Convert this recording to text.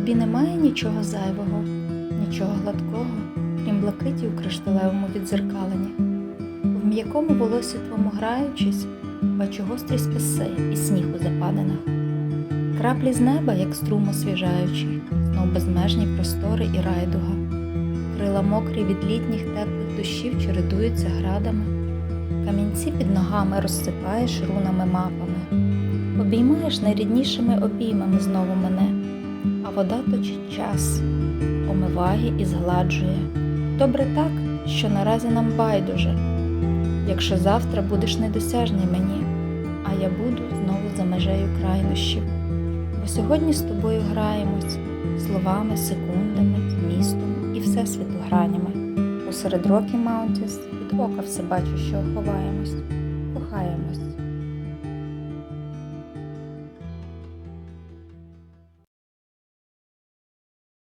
тобі немає нічого зайвого, нічого гладкого, крім блакиті у кришталевому відзеркаленні. В м'якому волосі твому граючись, бачу гострі списи і сніг у западинах. Краплі з неба, як струм освіжаючий, знов безмежні простори і райдуга. Крила мокрі від літніх теплих дощів чередуються градами. Камінці під ногами розсипаєш рунами мапами. Обіймаєш найріднішими обіймами знову мене, вода точить час, омиває і згладжує. Добре так, що наразі нам байдуже. Якщо завтра будеш недосяжний мені, а я буду знову за межею крайнощів. Бо сьогодні з тобою граємось словами, секундами, змістом і всесвіту гранями. Посеред Рокі Маунтіс від ока все бачу, що ховаємось.